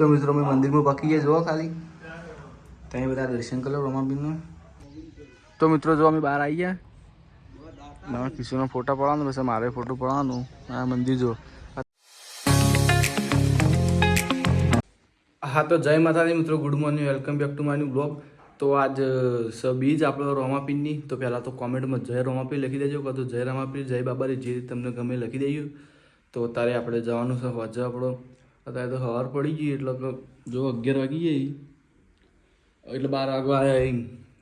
તો મિત્રો અમે મંદિરમાં પકી ગયા, જોવા ખાલી. ત્યાં બધા દર્શન કરો રમાબીનનું. તો મિત્રો, જો અમે બહાર આવી ગયા. મારા કિશોરનો ફોટા પડવાનો પછી મારે ફોટો પડવાનો આ મંદિર જો. હા, તો જય માતાજી મિત્રો good morning welcome back to my blog તો આજ સ બીજ આપણો રોમાપીરની તો પહેલાં તો કોમેન્ટમાં જય રોમાપીર લખી દેજો, કાં તો જય રોમાપીર જય બાબારી, જે તમને ગમે લખી દઈએ તો અત્યારે આપણે જવાનું છે, હોજે આપણો. અત્યારે તો સવાર પડી ગઈ, એટલે જો અગિયાર વાગી ગઈ. એટલે બાર વાગવા આવ્યા અહીં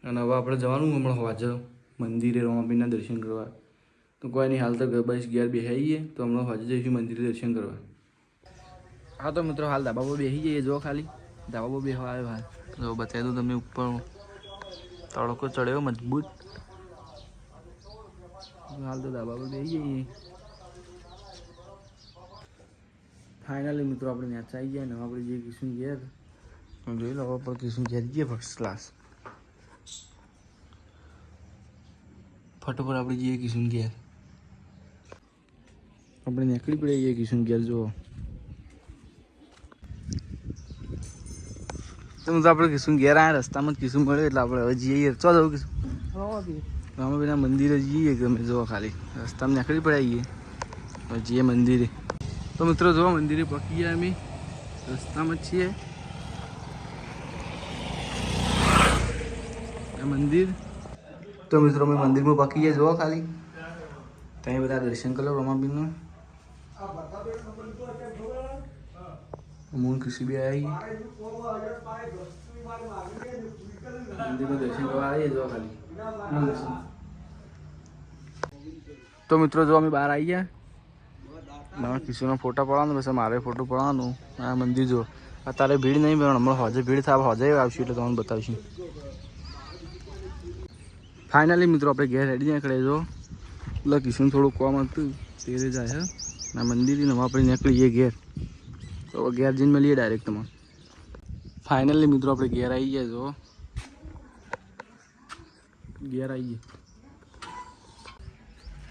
અને હવે આપણે જવાનું હમણાં હોજે મંદિરે રોમાપીરના દર્શન કરવા. તો કોઈ નહીં, હાલ તો બસ ઘેર બેસાઈએ તો હમણાં હોજે જઈશું મંદિરે દર્શન કરવા. હા તો મિત્રો, હાલ ધાબા પર બેસી જઈએ, જો ખાલી. ધાબા પર બેસવા આવ્યો હાલ. જો બતાવી દઉં તમને ઉપર. તડકો ચડ્યો મજબૂત. હાલ તો ધાબા પર બેસી જઈએ. ફાઇનલી મિત્રો આપણે મેચ આવી ગયા ને આપણે જઈએ કિશન ઘેર. જોઈ લો હવે પણ કિશન ઘેર જઈએ ફર્સ્ટ ક્લાસ ફટોફટ આપણે જઈએ કિશન ઘેર. આપણે નીકળી પડીએ કિશન ઘેર જુઓ. તમે તો આપણે કિશું ઘેર આવ્યા રસ્તામાં જ કિશું મળ્યો એટલે આપણે હવે જઈએ ચો જવું કિશું રામાભાઈના મંદિરે જઈએ ગમે જોવા ખાલી. રસ્તામાં નીકળી પડાવીએ હવે જઈએ મંદિરે. તો મિત્રો જોવા મંદિરે પકી ગયા અમે. રસ્તામાં જ છીએ. આ મંદિર. તો મિત્રો અમે મંદિરમાં પકી ગયા જોવા ખાલી. ત્યાં બધા દર્શન કરો રમાબીનનું મૂળ ખુશી બી આવી. મંદિરમાં દર્શન કરવા આવીએ જો ખાલી. તો મિત્રો જો અમે બહાર આવી ગયા. મારા કિશોરનો ફોટા પડવાનો પછી મારે ફોટો પડવાનો આ મંદિર જો. અત્યારે ભીડ નહીં પણ હમણાં હોજે ભીડ થાય હોજે આવશું એટલે તમને બતાવીશું. ફાઇનલી મિત્રો, આપણે ઘેર રેડી નીકળે જો. એટલે કિશન થોડું કોમ હતું. તેરે જાય, હે. ના મંદિર ને આપણે નીકળીએ ઘેર. તો ઘેર જઈને મળીએ ડાયરેક્ટ તમારે. ફાઇનલી મિત્રો, આપણે ઘેર આવી ગયા જો. ઘેર આવી ગયા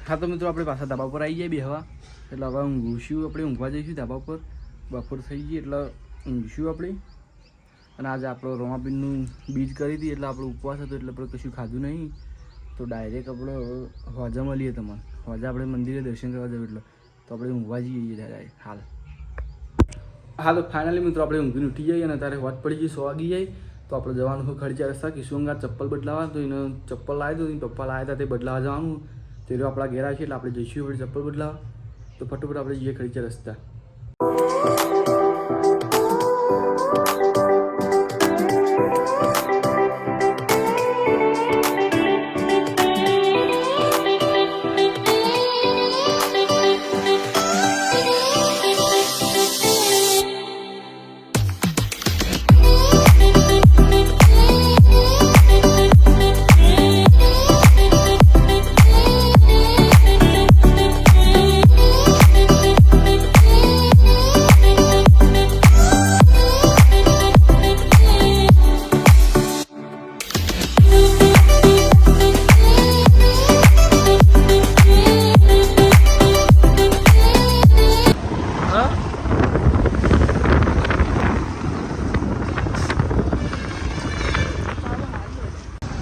હા, તો મિત્રો, આપણે પાછા ધાબા પર આવી જાય બે હવા એટલે હવે ઊંઘશું આપણે ઊંઘવા જઈશું ધાબા પર બપોર થઈ ગઈ એટલે ઊંઘશું આપણે. અને આજે આપણો રોમાબીનનું બીજ કરી હતી એટલે આપણો ઉપવાસ હતો એટલે આપણે કશું ખાધું નહીં. તો ડાયરેક્ટ આપણે હોજા મળીએ તમારે હોજા આપણે મંદિરે દર્શન કરવા જવું એટલે. તો આપણે ઊંઘવા જઈએ ડાયરેક્ટ હાલ. હાલો ફાઇનલી મિત્રો આપણે ઊંઘીને ઉઠી જઈએ અને તારે વાત પડી ગઈ, સો વાગી જાય. તો આપણે જવાનું હોય ખર્ચા રસ્તા. કિશોંગા ચપ્પલ બદલાવા તો એને ચપ્પલ લાવી દો પપ્પા લાવ્યા હતા તે બદલાવા જવાનું. તે આપણા ઘેર છે એટલે આપણે જઈશું આપણે ચપ્પલ બદલાવા તો ફટોફટ આપણે જઈએ ખરીચા રસ્તા.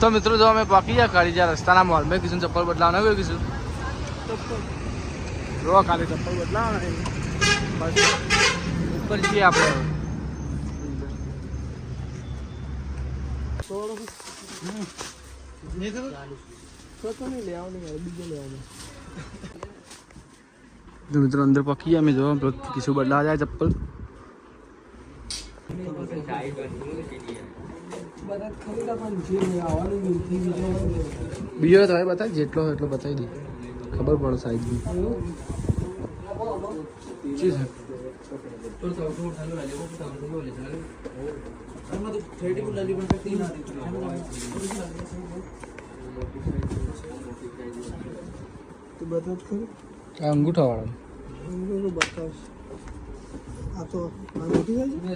તો મિત્રો જો અમે પાકી ગયા કાઢી જ્યાં રસ્તાના મોલ મેં કીધું ચપ્પલ બદલાવના ગયું કીધું જો ખાલી ચપ્પલ બદલાવના બસ ઉપર છીએ આપણે હવે. તો મિત્રો અંદર પકી ગયા અમે જો કીશું બદલાવા જાય ચપ્પલ બીજો તમે બતાવી જેટલો હોય એટલો બતાવી દે. ખબર પડે સાઈઝ બી જી સર આ અંગૂઠા વાળા આ તો આ મોટી થાય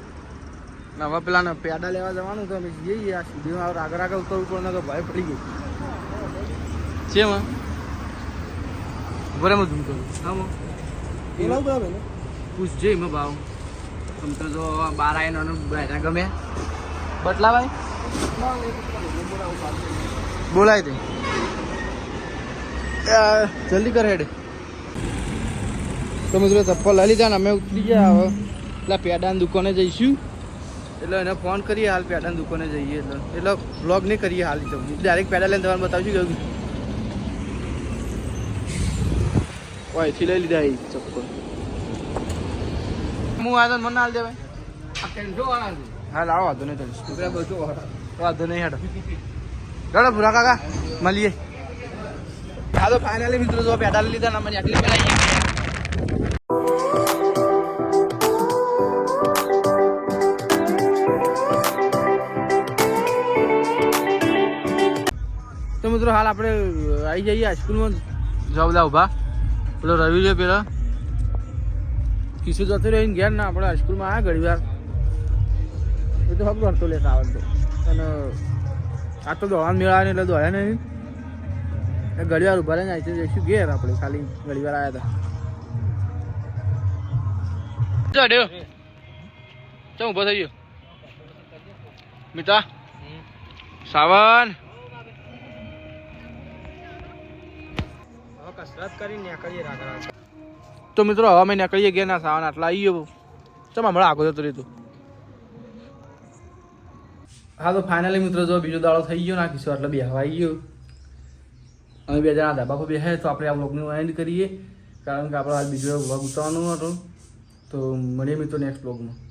હવે પેલા ને પેડા લેવા જવાનું તો અમે જઈએ આ હવે આગળ આગળ ઉતરવું પડે તો ભય પડી ગયો છે માં? બરાબર ધૂમ કરું. હા માં? પેલા ને પૂછજે એમાં ભાવ. આમ તો જો બાર આવીને બ્રાયના ગમે. બટલા ભાઈ બોલાય તે. જલ્દી કર હેડ. તો મિત્રો ચપ્પલ લઈ લીધા ને અમે ઉતરી ગયા હવે. એટલે પેડાની દુકાને જઈશું. એટલે એને ફોન કરીએ હાલ પેડાની દુકાને જઈએ એટલે. એટલે બ્લોગ નહીં કરીએ હાલ તો. ડાયરેક્ટ પેડા લઈને તમારે બતાવશું કેવું અહીંથી લઈ લીધા એ ચપ્પલ. હું આ તો મને હાલ દેવાય. હા લાવો વાંધો નહીં તમે વાંધો નહીં હેડો. ચાલો ભૂરા કાકા મળીએ. હા તો ફાઇનલી મિત્રો જો પેડા લીધા ના મને આટલી પેલા મિત્રો હાલ આપણે આવી જઈએ હાઈસ્કૂલમાં જાવ બધા ઊભા પેલો રવિ છે પેલો. કિશોર જતો રહીને ગયા ના આપણે હાઈસ્કૂલમાં આવ્યા ઘડી વાર. એ તો હક હતો લેતા આવડતો અને આ તો દોડવાનું મેળા એટલે દોડ્યા નહીં. એ ઘડી વાર ઊભા રહીને આવી જઈશું ઘેર આપણે. ખાલી ઘડી વાર આવ્યા હતા. ચમ ઊભો થઈ ગયો? મિતા? સાવન. તો મિત્રો, હવે અમે નીકળીએ ગયા ના સાવન આટલા આવી ગયો. ચમ હમણાં આગળ જતો રહ્યું હા, તો ફાઇનલી મિત્રો, જો બીજો દાડો થઈ ગયો, નાખીશું. એટલે બે હવાઈ ગયો. અમે બે જણા ધાબા પર બેસે તો આપણે આ બ્લોગનું એન્ડ કરીએ. કારણ કે આપણે આ બીજો ભાગ ઉતારવાનો હતો. તો મળીએ મિત્રો નેક્સ્ટ બ્લોગમાં